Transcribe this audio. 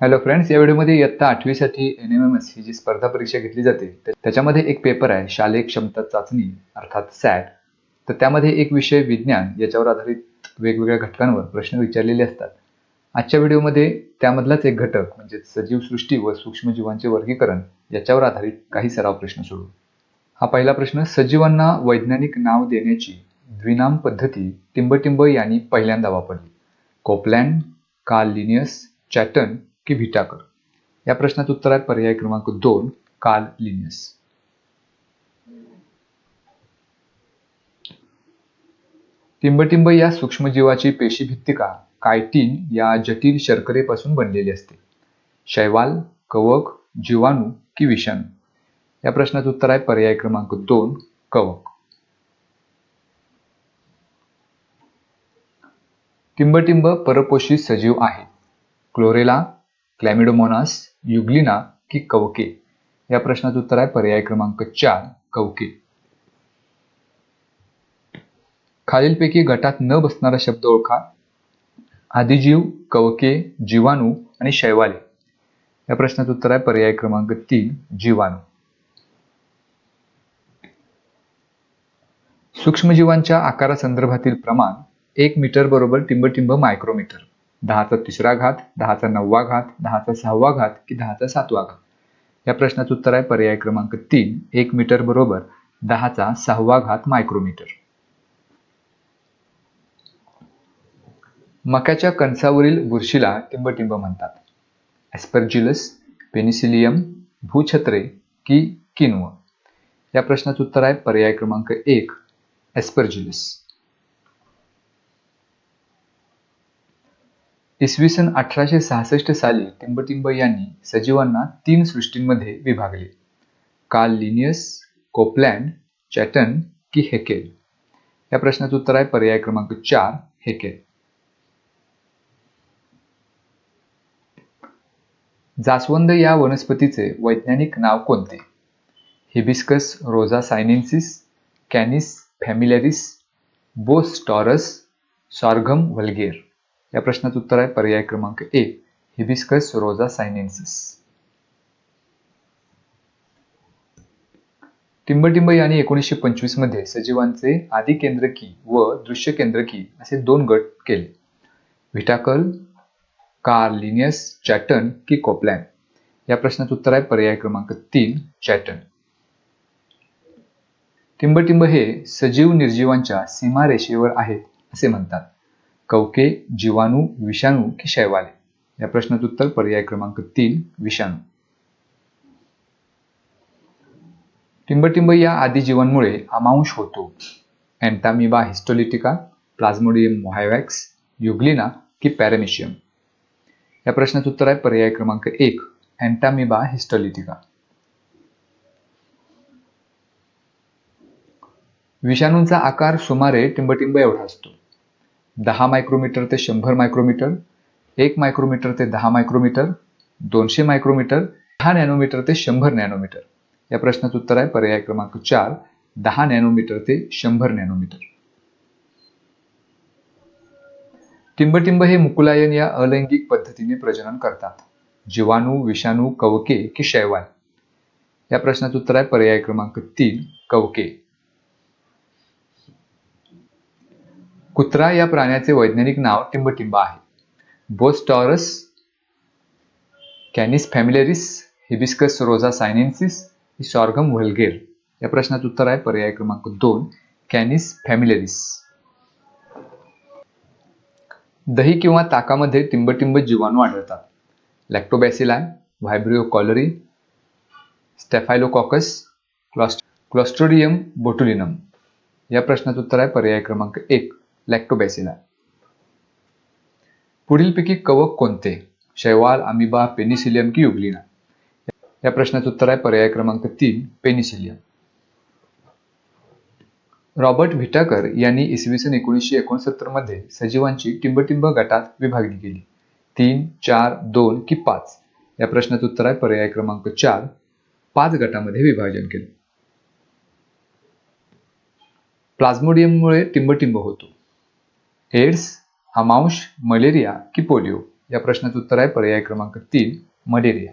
Hello friends या व्हिडिओमध्ये इयत्ता आठवीसाठी एन एम एम एस ही जी स्पर्धा परीक्षा घेतली जाते. त्याच्यामध्ये एक पेपर आहे शालेय क्षमता चाचणी अर्थात सॅट तर त्यामध्ये एक विषय विज्ञान याच्यावर आधारित वेगवेगळ्या घटकांवर प्रश्न विचारलेले असतात. आजच्या व्हिडिओमध्ये त्यामधलाच एक घटक म्हणजे सजीव सृष्टी व सूक्ष्मजीवांचे वर्गीकरण याच्यावर आधारित काही सराव प्रश्न सोडू. हा पहिला प्रश्न सजीवांना वैज्ञानिक नाव देण्याची द्विनाम पद्धती टिंबटिंब यांनी पहिल्यांदा वापरली. कोपलँड कार्ल लिनियस चॅटन की व्हिटाकर या प्रश्नाचं उत्तर आहे पर्याय क्रमांक दोन कार्ल लिनियस. टिंबटिंब या सूक्ष्मजीवाची पेशीभित्तिका कायटीन या जटिल शर्करेपासून बनलेली असते. शैवाल कवक जीवाणू की विषाणू. या प्रश्नाचं उत्तर आहे पर्याय क्रमांक दोन कवक. टिंबटिंब परपोषी सजीव आहे. क्लोरेला क्लॅमिडोमोनास युग्लिना की कवके या प्रश्नाचं उत्तर आहे पर्याय क्रमांक चार कवके खालीलपैकी गटात न बसणारा शब्द ओळखा. आदिजीव कवके जीवाणू आणि शैवाले. या प्रश्नाचं उत्तर आहे पर्याय क्रमांक तीन जीवाणू. सूक्ष्मजीवांच्या आकारासंदर्भातील प्रमाण एक मीटर बरोबर टिंबटिंब मायक्रोमीटर. दहाचा तिसरा घात दहाचा नववा घात दहाचा सहावा घात की दहाचा सातवा घात? या प्रश्नाचं उत्तर आहे पर्याय क्रमांक तीन एक मीटर बरोबर दहाचा सहावा घात मायक्रोमीटर. मक्याच्या कणसावरील बुरशीला टिंबटिंब म्हणतात. ॲस्परजिलस पेनिसिलियम भूछत्रे की किनव या प्रश्नाचं उत्तर आहे पर्याय क्रमांक एक ॲस्परजिलस इसवी सन अठराशे सहासष्ट साली टिंबटिंब यांनी सजीवांना तीन सृष्टींमध्ये विभागले. कार्ल लिनियस कोपलँड चॅटन की हेकेल. या प्रश्नाचं उत्तर आहे पर्याय क्रमांक चार हेकेल. जास्वंद या वनस्पतीचे वैज्ञानिक नाव कोणते? Hibiscus rosa sinensis Canis familiaris Bos taurus Sorghum vulgare. या प्रश्नाचं उत्तर आहे. पर्याय क्रमांक एक हिबिस्कस रोजा सायनेन्सिस. टिंबटिंब यांनी एकोणीसशे पंचवीसमध्ये सजीवांचे आदी केंद्रकी व दृश्य केंद्रकी असे दोन गट केले. व्हिटाकल कार्लिनियस चॅटन की कोपलँड या प्रश्नाचं उत्तर आहे. पर्याय क्रमांक तीन चॅटन. टिंबटिंब हे सजीव निर्जीवांच्या सीमारेषेवर आहेत असे म्हणतात. कवके जीवाणू विषाणू की शैवाले? या प्रश्नाचं उत्तर पर्याय क्रमांक तीन विषाणू. टिंबटिंब या आदिजीवांमुळे अमांश होतो. अँटामिबा हिस्टोलिटिका प्लाझ्मोडियम मोहायवॅक्स युग्लिना की पॅरामिशियम या प्रश्नाचं उत्तर आहे पर्याय क्रमांक एक अँटामिबा हिस्टोलिटिका विषाणूंचा आकार सुमारे टिंबटिंब एवढा असतो. दहा मायक्रोमीटर ते शंभर मायक्रोमीटर एक मायक्रोमीटर ते दहा मायक्रोमीटर दोनशे मायक्रोमीटर दहा नॅनोमीटर ते शंभर नॅनोमीटर. या प्रश्नाचं उत्तर आहे पर्याय क्रमांक चार दहा नॅनोमीटर ते शंभर नॅनोमीटर. टिंबटिंब हे मुकुलायन या अलैंगिक पद्धतीने प्रजनन करतात. जीवाणू विषाणू कवके की शैवाल. या प्रश्नाचं उत्तर आहे पर्याय क्रमांक तीन कवके. कुत्रा या प्राण्याचे वैज्ञानिक नाव टिंबटिंब आहे. Bos taurus Canis familiaris Hibiscus rosa sinensis Sorghum vulgare. या प्रश्नाचं उत्तर आहे पर्याय क्रमांक दोन कॅनिस फॅमिलेरिस. दही किंवा ताकामध्ये टिंबटिंब जीवाणू आढळतात. लॅक्टोबॅसिलाय व्हायब्रिओ कॉलरी स्टेफायलोकॉकस क्लॉस्ट क्लॉस्ट्रोडियम बोटुलिनम या प्रश्नाचं उत्तर आहे पर्याय क्रमांक एक लॅक्टोबॅसिला पुढीलपैकी कवक कोणते? शैवाल अमिबा पेनिसिलियम की युग्लिना या प्रश्नाचं उत्तर आहे पर्याय क्रमांक तीन पेनिसिलियम. रॉबर्ट भिटाकर यांनी इसवी सन एकोणीसशे एकोणसत्तरमध्ये सजीवांची टिंबटिंब गटात विभागणी केली. तीन चार दोन की पाच. या प्रश्नाचं उत्तर आहे पर्याय क्रमांक चार पाच गटामध्ये विभाजन केले. प्लाझ्मोडियममुळे टिंबटिंब होतो. एड्स अमांश मलेरिया की पोलिओ? या प्रश्नाचं उत्तर आहे पर्याय क्रमांक तीन मलेरिया.